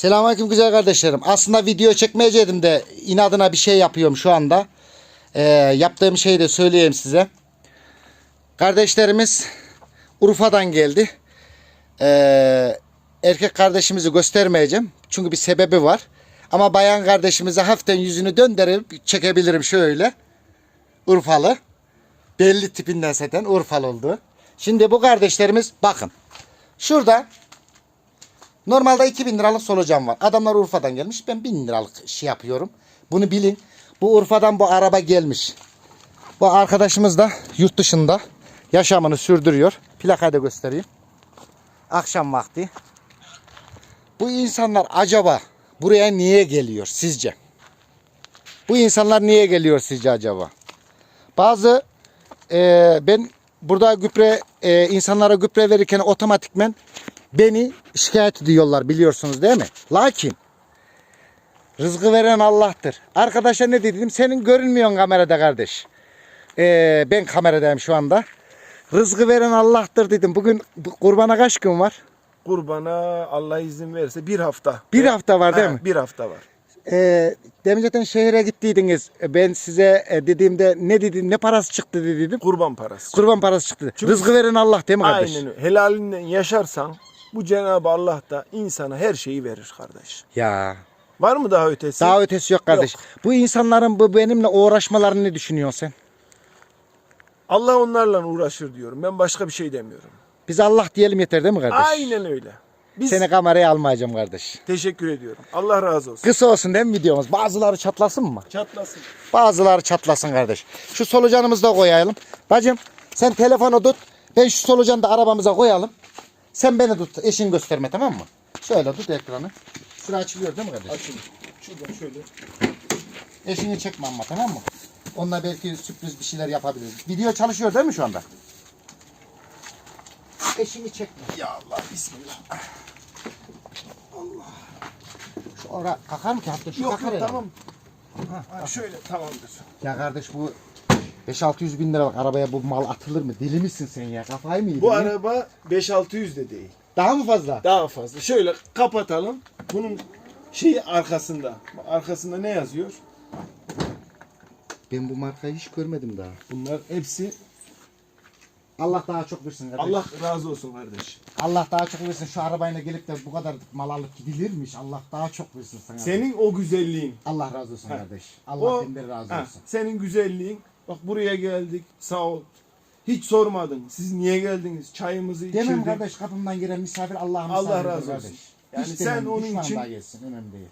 Selamünaleyküm güzel kardeşlerim. Aslında video çekmeyecektim de inadına bir şey yapıyorum şu anda. Ee, yaptığım şeyi de söyleyeyim size. Kardeşlerimiz Urfa'dan geldi. Ee, erkek kardeşimizi göstermeyeceğim. Çünkü bir sebebi var. Ama bayan kardeşimize hafiften yüzünü döndürüp çekebilirim şöyle. Urfalı. Belli tipinden zaten Urfalı oldu. Şimdi bu kardeşlerimiz bakın. Şurada Normalde 2000 liralık solucan var. Adamlar Urfa'dan gelmiş. Ben 1000 liralık şey yapıyorum. Bunu bilin. Bu Urfa'dan bu araba gelmiş. Bu arkadaşımız da yurt dışında yaşamını sürdürüyor. Plakayı da göstereyim. Akşam vakti. Bu insanlar acaba buraya niye geliyor sizce? Bu insanlar niye geliyor sizce acaba? Bazı e, ben burada gübre e, insanlara gübre verirken otomatikmen beni şikayet ediyorlar biliyorsunuz değil mi? Lakin rızkı veren Allah'tır. Arkadaşa ne dedim? Senin görünmüyorsun kamerada kardeş. Ee, ben kameradayım şu anda. Rızkı veren Allah'tır dedim. Bugün bu kurbana kaç gün var? Kurbana Allah izin verirse bir hafta. Bir hafta var değil Ha, mi? Bir hafta var. Ee, demin zaten şehre gittiydiniz. Ben size e, dediğimde ne dedin? Ne parası çıktı dedim. Kurban parası. Kurban parası çıktı. Çünkü- Rızkı veren Allah değil mi kardeş? Aynen öyle. Helalinden yaşarsan bu Cenab-ı Allah da insana her şeyi verir kardeş. Ya. Var mı daha ötesi? Daha ötesi yok kardeş. Bu insanların bu benimle uğraşmalarını ne düşünüyorsun sen? Allah onlarla uğraşır diyorum. Ben başka bir şey demiyorum. Biz Allah diyelim yeter değil mi kardeş? Aynen öyle. Biz Seni kameraya almayacağım kardeş. teşekkür ediyorum. Allah razı olsun. Kısa olsun değil mi videomuz? Bazıları çatlasın mı? Çatlasın. Bazıları çatlasın kardeş. Şu solucanımızı da koyalım. Bacım sen telefonu tut. Ben şu solucanı da arabamıza koyalım. Sen beni tut. Eşin gösterme tamam mı? Şöyle tut ekranı. Şura açılıyor değil mi kardeş? Açın. Şuradan şöyle. Eşini çekme ama tamam mı? Onunla belki sürpriz bir şeyler yapabiliriz. Video çalışıyor değil mi şu anda? Eşini çekme. Ya Allah bismillah. Şu ora kakar mı ki? Hatta şu Yok kakar yok herhalde. tamam. Ha, şöyle tamamdır. Ya kardeş bu 5-600 bin liralık arabaya bu mal atılır mı? Deli misin sen ya? Kafayı mı yedin? Bu ya? araba 5-600 de değil. Daha mı fazla? Daha fazla. Şöyle kapatalım. Bunun şeyi arkasında. Arkasında ne yazıyor? Ben bu markayı hiç görmedim daha. Bunlar hepsi Allah daha çok versin kardeş. Allah razı olsun kardeş. Allah daha çok versin. Şu arabayla gelip de bu kadar mal alıp gidilirmiş. Allah daha çok versin sana. Senin o güzelliğin. Allah razı olsun Ha. kardeş. Allah O, benden razı ha, olsun. senin güzelliğin. Bak buraya geldik. Sağ ol. Hiç sormadın. Siz niye geldiniz? Çayımızı içirdik. Demem kardeş kapımdan giren misafir Allah'ın Allah misafiridir razı olsun. kardeş. Yani Hiç sen demem, onun düşman için- daha gelsin önemli değil.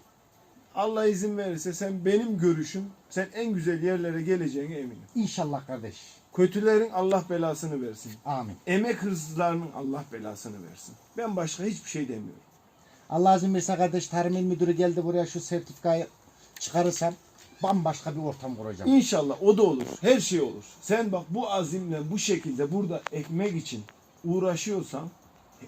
Allah izin verirse sen benim görüşüm. Sen en güzel yerlere geleceğine eminim. İnşallah kardeş. Kötülerin Allah belasını versin. Amin. Emek hırsızlarının Allah belasını versin. Ben başka hiçbir şey demiyorum. Allah izin verirse kardeş tarım il müdürü geldi buraya şu sertifikayı çıkarırsam bambaşka bir ortam kuracağım. İnşallah o da olur. Her şey olur. Sen bak bu azimle bu şekilde burada ekmek için uğraşıyorsan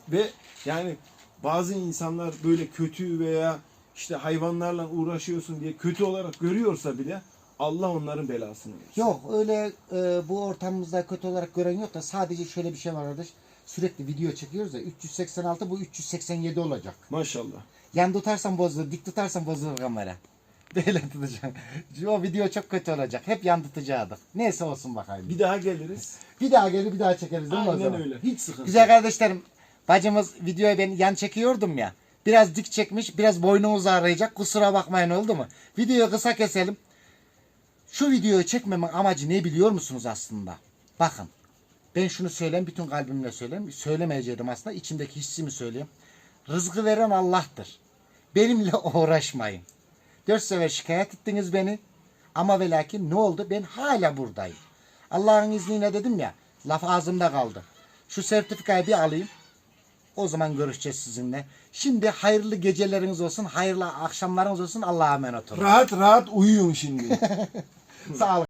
ve yani bazı insanlar böyle kötü veya işte hayvanlarla uğraşıyorsun diye kötü olarak görüyorsa bile Allah onların belasını versin. Yok öyle e, bu ortamımızda kötü olarak gören yok da sadece şöyle bir şey var kardeş. Sürekli video çekiyoruz ya 386 bu 387 olacak. Maşallah. Yan tutarsan bozulur, dik tutarsan bozulur kamera. Böyle tutacağım. O video çok kötü olacak. Hep yan tutacaktık. Neyse olsun bakayım. Bir daha geliriz. Bir daha gelir bir daha çekeriz değil mi o Aynen zaman? öyle. Hiç sıkıntı Güzel yok. kardeşlerim. Bacımız videoyu ben yan çekiyordum ya. Biraz dik çekmiş, biraz boynumuz ağrıyacak. Kusura bakmayın oldu mu? Videoyu kısa keselim. Şu videoyu çekmemin amacı ne biliyor musunuz aslında? Bakın. Ben şunu söyleyeyim, bütün kalbimle söyleyeyim. Söylemeyeceğim aslında. içimdeki hissimi söyleyeyim. Rızkı veren Allah'tır. Benimle uğraşmayın. Dört sefer şikayet ettiniz beni. Ama ve lakin ne oldu? Ben hala buradayım. Allah'ın izniyle dedim ya. Laf ağzımda kaldı. Şu sertifikayı bir alayım. O zaman görüşeceğiz sizinle. Şimdi hayırlı geceleriniz olsun. Hayırlı akşamlarınız olsun. Allah'a emanet olun. Rahat rahat uyuyun şimdi. Sağ olun.